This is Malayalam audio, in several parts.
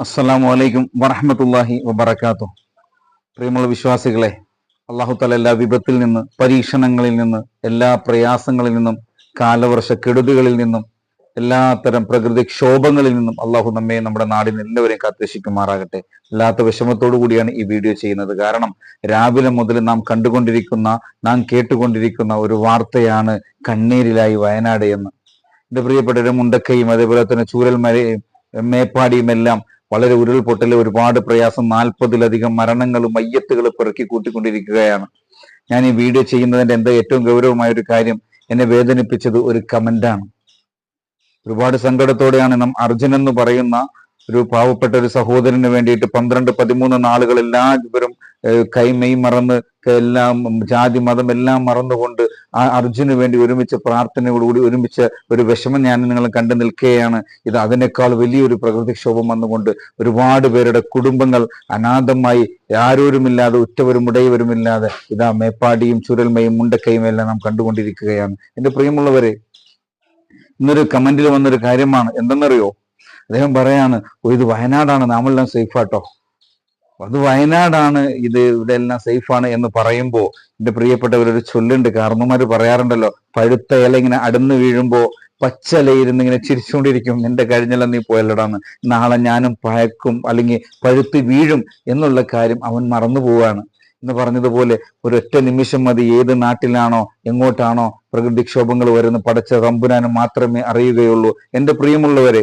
അസ്സലാമു അലൈക്കും വറഹമത്തല്ലാഹി വബർക്കാത്തു പ്രിയമുള്ള വിശ്വാസികളെ അള്ളാഹു തല എല്ലാ വിപത്തിൽ നിന്ന് പരീക്ഷണങ്ങളിൽ നിന്ന് എല്ലാ പ്രയാസങ്ങളിൽ നിന്നും കാലവർഷ കെടുതികളിൽ നിന്നും എല്ലാത്തരം പ്രകൃതി ക്ഷോഭങ്ങളിൽ നിന്നും അള്ളാഹു നമ്മെ നമ്മുടെ നാടിന് എല്ലാവരെയും കാത്തുരക്ഷിക്കുമാറാകട്ടെ. അല്ലാത്ത വിഷമത്തോടു കൂടിയാണ് ഈ വീഡിയോ ചെയ്യുന്നത്. കാരണം രാവിലെ മുതൽ നാം കണ്ടുകൊണ്ടിരിക്കുന്ന നാം കേട്ടുകൊണ്ടിരിക്കുന്ന ഒരു വാർത്തയാണ് കണ്ണീരിലായി വയനാട് എന്ന്. എന്റെ പ്രിയപ്പെട്ടവരും മുണ്ടക്കയും അതേപോലെ തന്നെ ചൂരൽമലയും മേപ്പാടിയും എല്ലാം വളരെ ഉരുൾപൊട്ടൽ ഒരുപാട് പ്രയാസം. നാൽപ്പതിലധികം മരണങ്ങളും മയ്യത്തുകൾ പിറക്കി കൂട്ടിക്കൊണ്ടിരിക്കുകയാണ്. ഞാൻ ഈ വീഡിയോ ചെയ്യുന്നതിന്റെ എന്താ ഏറ്റവും ഗൗരവമായ ഒരു കാര്യം എന്നെ വേദനിപ്പിച്ചത് ഒരു കമന്റാണ് ഒരുപാട് സങ്കടത്തോടെയാണ്. നാം അർജുൻ എന്ന് പറയുന്ന ഒരു പാവപ്പെട്ട ഒരു സഹോദരന് വേണ്ടിയിട്ട് പന്ത്രണ്ട് പതിമൂന്ന് നാളുകൾ എല്ലാവരും കൈമെയ് മറന്ന് എല്ലാം ജാതി മതം എല്ലാം മറന്നുകൊണ്ട് ആ അർജുന് വേണ്ടി ഒരുമിച്ച് പ്രാർത്ഥനയോടുകൂടി ഒരുമിച്ച് ഒരു വിഷമം ഞാൻ നിങ്ങൾ കണ്ടു നിൽക്കുകയാണ്. ഇത് അതിനേക്കാൾ വലിയൊരു പ്രകൃതിക്ഷോഭം വന്നുകൊണ്ട് ഒരുപാട് പേരുടെ കുടുംബങ്ങൾ അനാഥമായി ആരോരുമില്ലാതെ ഉറ്റവരും ഉടയവരുമില്ലാതെ ഇതാ മേപ്പാടിയും ചുരൽമയും മുണ്ടക്കയും എല്ലാം നാം കണ്ടുകൊണ്ടിരിക്കുകയാണ്. എന്റെ പ്രിയമുള്ളവരെ ഇന്നൊരു കമന്റിൽ വന്നൊരു കാര്യമാണ്. എന്തെന്നറിയോ? അദ്ദേഹം പറയാണ് "ഓ, ഇത് വയനാടാണ് നാമെല്ലാം സേഫ് ആട്ടോ അത് വയനാടാണ് ഇത് ഇവിടെ എല്ലാം സേഫാണ് എന്ന് പറയുമ്പോ എന്റെ പ്രിയപ്പെട്ടവരൊരു ചൊല്ലുണ്ട് കാരണന്മാര് പറയാറുണ്ടല്ലോ പഴുത്ത ഇല ഇങ്ങനെ അടന്നു വീഴുമ്പോൾ പച്ചലയിരുന്ന് ഇങ്ങനെ ചിരിച്ചുകൊണ്ടിരിക്കും എന്റെ കഴിഞ്ഞെല്ലാം നീ പോയല്ലടാന്ന്. നാളെ ഞാനും പഴക്കും അല്ലെങ്കിൽ പഴുത്ത് വീഴും എന്നുള്ള കാര്യം അവൻ മറന്നു പോവാണ് എന്ന് പറഞ്ഞതുപോലെ ഒരൊറ്റ നിമിഷം മതി ഏത് നാട്ടിലാണോ എങ്ങോട്ടാണോ പ്രകൃതിക്ഷോഭങ്ങൾ വരുന്ന പടച്ച തമ്പുരാനും മാത്രമേ അറിയുകയുള്ളൂ. എന്റെ പ്രിയമുള്ളവരെ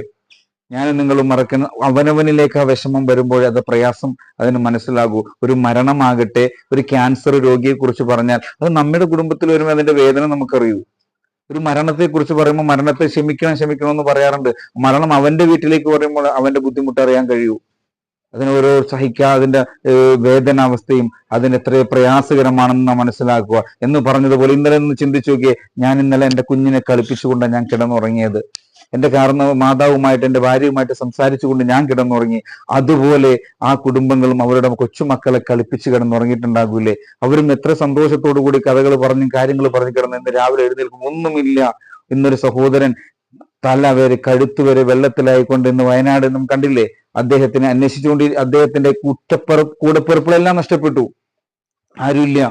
ഞാൻ നിങ്ങളും മറക്കുന്ന അവനവനിലേക്ക് ആ വിഷമം വരുമ്പോൾ അത് പ്രയാസം അതിന് മനസ്സിലാകൂ. ഒരു മരണമാകട്ടെ ഒരു ക്യാൻസർ രോഗിയെ കുറിച്ച് പറഞ്ഞാൽ അത് നമ്മുടെ കുടുംബത്തിൽ വരുമ്പോൾ അതിന്റെ വേദന നമുക്കറിയൂ. ഒരു മരണത്തെ കുറിച്ച് പറയുമ്പോൾ മരണത്തെ ക്ഷമിക്കണം ക്ഷമിക്കണം എന്ന് പറയാറുണ്ട്. മരണം അവന്റെ വീട്ടിലേക്ക് പറയുമ്പോൾ അവന്റെ ബുദ്ധിമുട്ട് അറിയാൻ കഴിയൂ. അതിന് ഓരോ സഹിക്കുക അതിന്റെ വേദന വേദനാവസ്ഥയും അതിന് എത്ര പ്രയാസകരമാണെന്ന് മനസ്സിലാക്കുക. എന്ന് പറഞ്ഞതുപോലെ ഇന്നലെ ഒന്ന് ചിന്തിച്ചു നോക്കിയേ ഞാൻ ഇന്നലെ എന്റെ കുഞ്ഞിനെ കളിപ്പിച്ചുകൊണ്ടാണ് ഞാൻ കിടന്നുറങ്ങിയത്. എന്റെ കാരണ മാതാവുമായിട്ട് എന്റെ ഭാര്യയുമായിട്ട് സംസാരിച്ചുകൊണ്ട് ഞാൻ കിടന്നുറങ്ങി. അതുപോലെ ആ കുടുംബങ്ങളും അവരുടെ കൊച്ചുമക്കളെ കളിപ്പിച്ച് കിടന്നുറങ്ങിയിട്ടുണ്ടാകൂലേ? അവരും എത്ര സന്തോഷത്തോടു കൂടി കഥകൾ പറഞ്ഞും കാര്യങ്ങൾ പറഞ്ഞു കിടന്ന് ഇന്ന് രാവിലെ എഴുന്നേൽക്കും. ഒന്നുമില്ല. ഇന്നൊരു സഹോദരൻ തല വരെ കഴുത്ത് വരെ വെള്ളത്തിലായിക്കൊണ്ട് ഇന്ന് വയനാട് നിന്നും കണ്ടില്ലേ? അദ്ദേഹത്തിനെ അന്വേഷിച്ചുകൊണ്ട് അദ്ദേഹത്തിന്റെ കുറ്റപ്പറ കൂടപ്പിറപ്പുകളെല്ലാം നഷ്ടപ്പെട്ടു. ആരുമില്ല.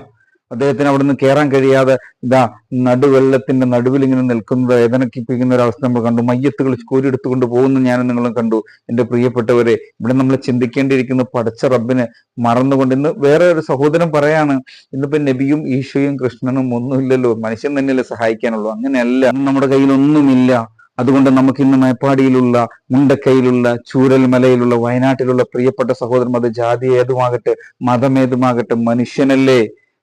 അദ്ദേഹത്തിന് അവിടെ നിന്ന് കയറാൻ കഴിയാതെ ഇതാ നടുവെള്ളത്തിന്റെ നടുവിൽ ഇങ്ങനെ നിൽക്കുന്നത് വേദനക്കിപ്പിക്കുന്ന ഒരു അവസ്ഥ നമ്മൾ കണ്ടു. മയ്യത്തുകൾ കോരിയെടുത്തുകൊണ്ട് പോകുന്ന ഞാനും നിങ്ങളും കണ്ടു. എന്റെ പ്രിയപ്പെട്ടവരെ ഇവിടെ നമ്മൾ ചിന്തിക്കേണ്ടിയിരിക്കുന്ന പടച്ച റബ്ബിനെ മറന്നുകൊണ്ട് ഇന്ന് വേറെ ഒരു സഹോദരൻ പറയാണ് ഇന്നിപ്പോ നബിയും ഈശോയും കൃഷ്ണനും ഒന്നുമില്ലല്ലോ മനുഷ്യൻ തന്നെയല്ലേ സഹായിക്കാനുള്ളൂ. അങ്ങനെയല്ല. നമ്മുടെ കയ്യിൽ ഒന്നുമില്ല അതുകൊണ്ട് നമുക്ക് ഇന്ന് മേപ്പാടിയിലുള്ള മുണ്ടക്കയിലുള്ള ചൂരൽമലയിലുള്ള വയനാട്ടിലുള്ള പ്രിയപ്പെട്ട സഹോദരൻ അത് ജാതി ഏതുമാകട്ടെ മതം ഏതുമാകട്ടെ മനുഷ്യനല്ലേ?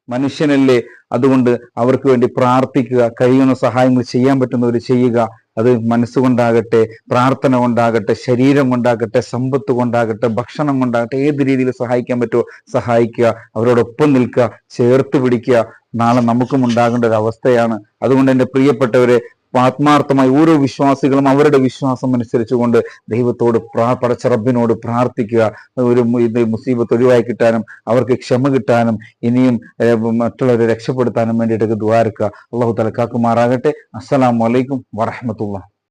മനുഷ്യനല്ലേ? അതുകൊണ്ട് അവർക്ക് വേണ്ടി പ്രാർത്ഥിക്കുക കഴിയുന്ന സഹായങ്ങൾ ചെയ്യാൻ പറ്റുന്നവർ ചെയ്യുക. അത് മനസ്സുകൊണ്ടാകട്ടെ പ്രാർത്ഥന കൊണ്ടാകട്ടെ ശരീരം കൊണ്ടാകട്ടെ സമ്പത്ത് കൊണ്ടാകട്ടെ ഭക്ഷണം കൊണ്ടാകട്ടെ ഏത് രീതിയിൽ സഹായിക്കാൻ പറ്റുമോ സഹായിക്കുക അവരോടൊപ്പം നിൽക്കുക ചേർത്ത് പിടിക്കുക. നാളെ നമുക്കും ഉണ്ടാകേണ്ട ഒരു അവസ്ഥയാണ്. അതുകൊണ്ട് എന്റെ പ്രിയപ്പെട്ടവരെ ആത്മാർത്ഥമായി ഓരോ വിശ്വാസികളും അവരുടെ വിശ്വാസം അനുസരിച്ചുകൊണ്ട് ദൈവത്തോട് പ്രാ പടച്ചറബിനോട് പ്രാർത്ഥിക്കുക. ഒരു മുസീബത്ത് ഒഴിവായി കിട്ടാനും അവർക്ക് ക്ഷമ കിട്ടാനും ഇനിയും മറ്റുള്ളവരെ രക്ഷപ്പെടുത്താനും വേണ്ടിയിട്ടൊക്കെ ദ്വാരക്കുക അള്ളാഹു തലക്കാക്കുമാറാകട്ടെ അസ്സലാമു അലൈക്കും വറഹമത്തുള്ള